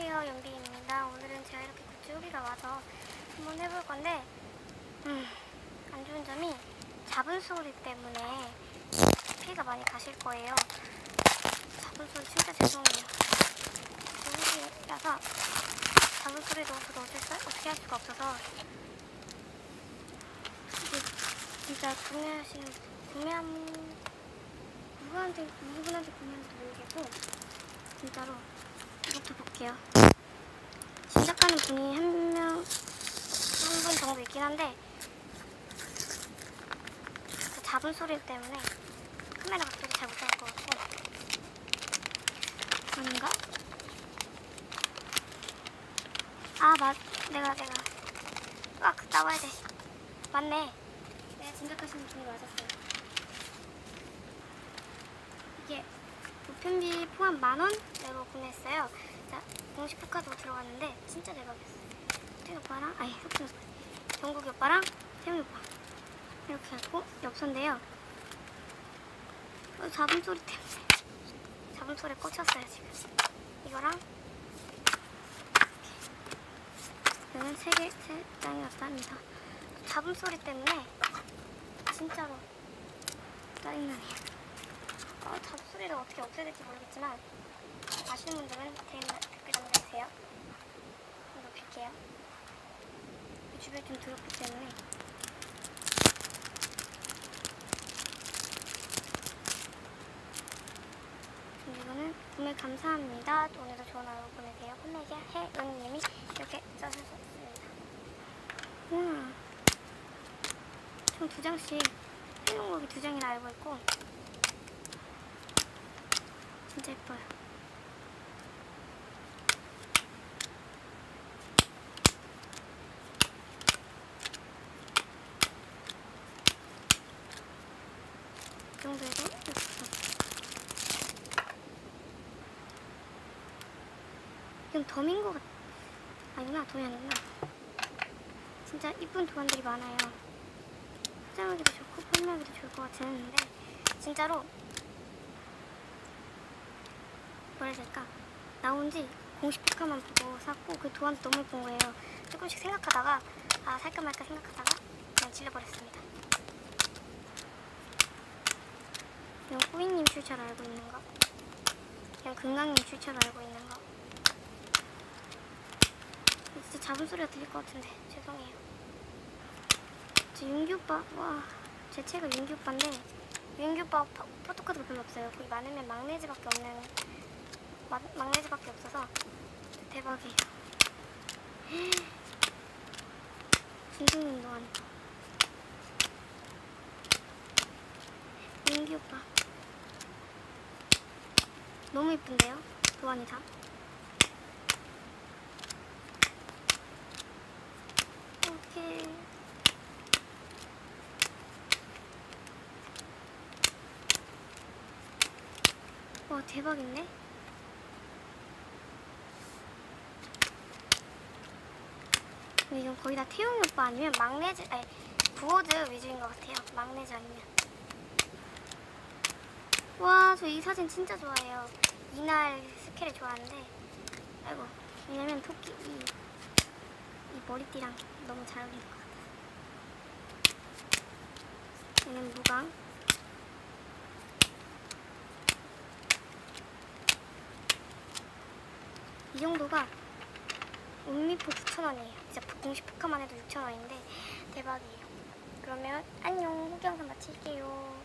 안녕하세요 연비입니다. 오늘은 제가 이렇게 굿즈우기가 와서 한번 해볼 건데 음, 안 좋은 점이 잡은 소리 때문에 피가 많이 가실 거예요. 잡은 소리 진짜 죄송해요. 우기라서 잡은 소리도 어쩔 수 어떻게 할 수가 없어서. 진짜 구매하시는 구매한 누구한테 누구한테 구매하는지 모르겠고 진짜로 이것도 볼게요. 시작하는 분이 한 명, 한 분 정도 있긴 한데, 그 잡은 소리 때문에 카메라 각도를 잘 못할 것 같고, 아닌가? 아, 맞, 내가, 내가. 아, 나와야 돼. 맞네. 내가 짐작하시는 분이 맞았어요. 이게 보편비 포함 만 원 내고 구매했어요. 자, 공식 포카도 들어갔는데 진짜 대박이었어요. 태훈 오빠랑 아니 혁준 오빠, 정국이 오빠랑 태훈 오빠 이렇게 하고 엽서인데요. 어, 잡음 소리 때문에 잡음 소리에 꽂혔어요 지금. 이거랑 이거는 세 개 세 장이 왔답니다. 잡음 소리 때문에 진짜로 짜증나네요. 어, 잡 소리를 어떻게 없애야 될지 모르겠지만 아시는 분들은 댓글 남겨주세요. 빌게요. 이 주변이 좀 더럽기 때문에 이거는 구매 감사합니다. 또 오늘도 좋은 하루 보내세요. 혼내게 해연님이 이렇게 써주셨습니다. 우와, 총두 장씩 해동국이 두 장이나 알고 있고 진짜 예뻐요. 이 정도 해도 예뻐. 이건 덤인 것 같... 아니구나, 덤이 아니구나. 진짜 이쁜 도안들이 많아요. 화장하기도 좋고 폼하기도 좋을 것 같은데 진짜로 될까? 나온 지 공식 포카만 보고 샀고 그 도안 너무 예쁜 거예요. 조금씩 생각하다가 아 살까 말까 생각하다가 그냥 질러버렸습니다. 이건 꾸이님 출처를 알고 있는 거 이건 금강님 출처를 알고 있는 거 진짜 잡음 소리가 들릴 것 같은데. 죄송해요. 저 윤기 오빠 와제 책은 윤기 오빠인데 윤기 오빠 포- 포토카드가 별로 없어요. 거기 많으면 막내즈밖에 없는 마, 막내즈밖에 없어서 대박이에요. 김승윤 도안 민기 오빠 너무 예쁜데요? 도안이 다 이렇게 와 대박인데? 근데 이건 거의 다 태용이 오빠 아니면 막내즈 아니 부호드 위주인 것 같아요. 막내즈 아니면 와 저 이 사진 진짜 좋아해요. 이날 스케를 좋아하는데. 아이고 왜냐면 토끼 이, 이 머리띠랑 너무 잘 어울리는 것 같아서. 얘는 무광. 이 정도가 온미포 9,000원이에요. 진짜 공식 포카만 해도 6,000원인데 대박이에요. 그러면 안녕. 후경사 마칠게요.